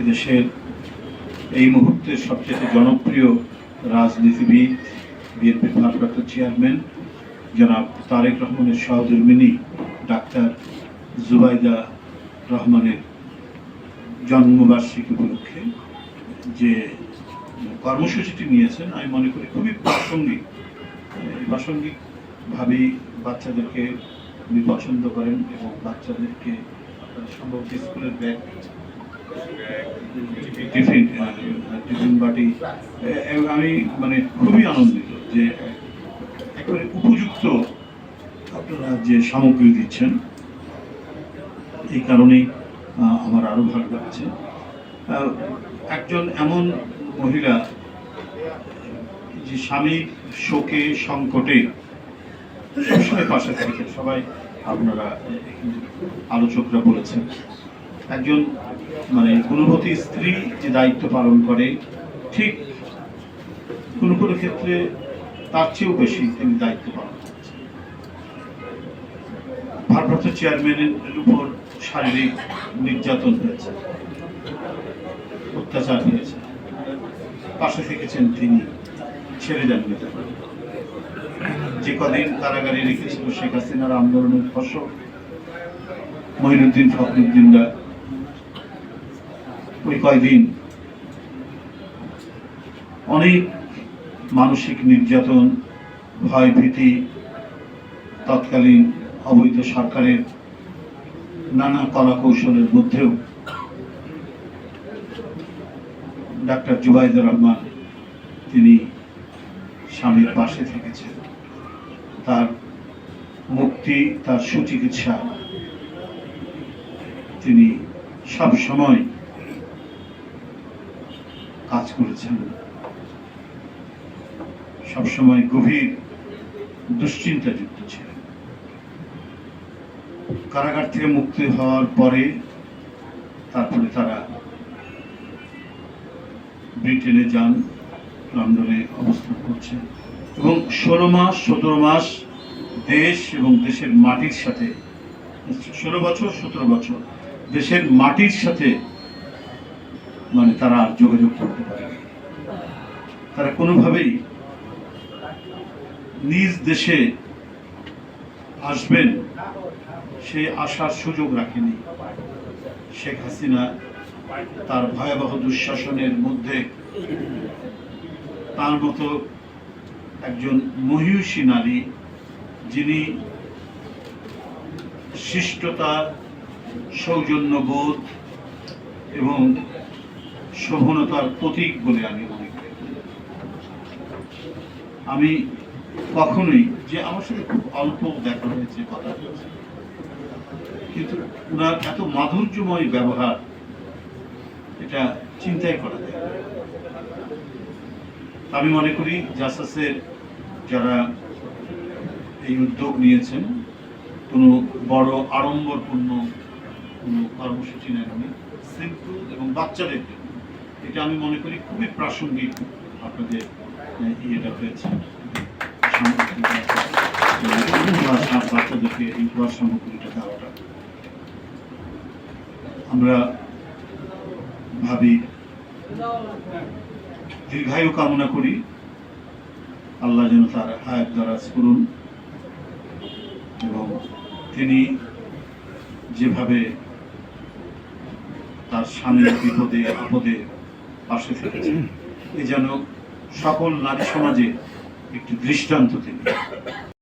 এদেশের এই মুহূর্তের সবচেয়ে জনপ্রিয় রাজনীতিবিদ, বিএনপির ভারপ্রাপ্ত চেয়ারম্যান, জনাব তারেক রহমানের সহধর্মিনী ডাক্তার জুবাইদা রহমানের জন্মবার্ষিকী উপলক্ষে যে কর্মসূচিটি নিয়েছেন, আমি মনে করি খুবই প্রাসঙ্গিক। প্রাসঙ্গিকভাবেই বাচ্চাদেরকে উনি পছন্দ করেন এবং বাচ্চাদেরকে সম্ভবত স্কুলের ব্যাগ আমি মানে খুবই আনন্দিত যে একেবারে উপযুক্ত আপনারা যে সামগ্রী দিচ্ছেন, এই কারণেই আমার আরও ভালো লাগছে। একজন এমন মহিলা, যে স্বামীর শোকে সংকটে সবসময় পাশে থাকে সবাই আপনারা আলোচকরা বলেছেন। একজন মানে গুণবতী স্ত্রী যে দায়িত্ব পালন করে, ঠিক কোনো কোনো ক্ষেত্রে তার চেয়েও বেশি তিনি দায়িত্ব পালন ভারপ্রাপ্ত চেয়ারম্যানের উপর শারীরিক নির্যাতন হয়েছে, অত্যাচার হয়েছে, পাশে থেকেছেন তিনি, ছেড়ে যান নিতে যে কদিন কারাগারে রেখেছিল শেখ হাসিনার আন্দোলনের ফসল, মহিনুদ্দিন ফখরুদ্দিনরা ওই কয়দিন অনেক মানসিক নির্যাতন ভয় ভীতি তৎকালীন অবৈধ সরকারের নানা কলা কৌশলের মধ্যেও ডাক্তার জুবাইদুর রহমান তিনি স্বামীর পাশে থেকেছেন। তার মুক্তি, তার সুচিকিৎসা তিনি সব সময় কাজ করেছেন। সবসময় গভীর দুশ্চিন্তাযুক্ত ছিলেন। কারাগার থেকে মুক্তি হওয়ার পরে তারপরে তারা ব্রিটেনে যান, লন্ডনে অবস্থান করছেন এবং ষোলো মাস, সতেরো মাস দেশ এবং দেশের মাটির সাথে, ষোলো বছর, সতেরো বছর দেশের মাটির সাথে মানে তারা আর যোগাযোগ করতে পারে। তারা কোনোভাবেই নিজ দেশে আসবেন সেই আসার সুযোগ রাখেনি। শেখ হাসিনা তার ভয়াবহ দুঃশাসনের মধ্যে তার মতো একজন মহিষী নারী যিনি শিষ্টতা, সৌজন্যবোধ এবং শোভনতার প্রতীক বলে আমি মনে করি। আমি কখনোই যে আমার সাথে খুব অল্প দেখা হয়েছে, কথা হয়েছে, কিন্তু ওনার এত মাধুর্যময় ব্যবহার, এটা চিন্তাই করা যায় আমি মনে করি জাসাসের যারা এই উদ্যোগ নিয়েছেন, কোনো বড় আড়ম্বরপূর্ণ কোনো কর্মসূচি নেননি। সিম্পল এবং বাচ্চাদের এটা আমি মনে করি খুবই প্রাসঙ্গিক আপনাদের ইয়েটা হয়েছে। বাচ্চাদেরকে এই উপহার সামগ্রীটা দেওয়াটা। আমরা ভাবি, দীর্ঘায়ু কামনা করি, আল্লাহ যেন তার হায়াত দ্বারাজ করুন। এবং তিনি যেভাবে তার স্বামীর বিপদে, আপদে পাশে থেকেছেন এ যেন সকল নারী সমাজে একটি দৃষ্টান্ত তিনি।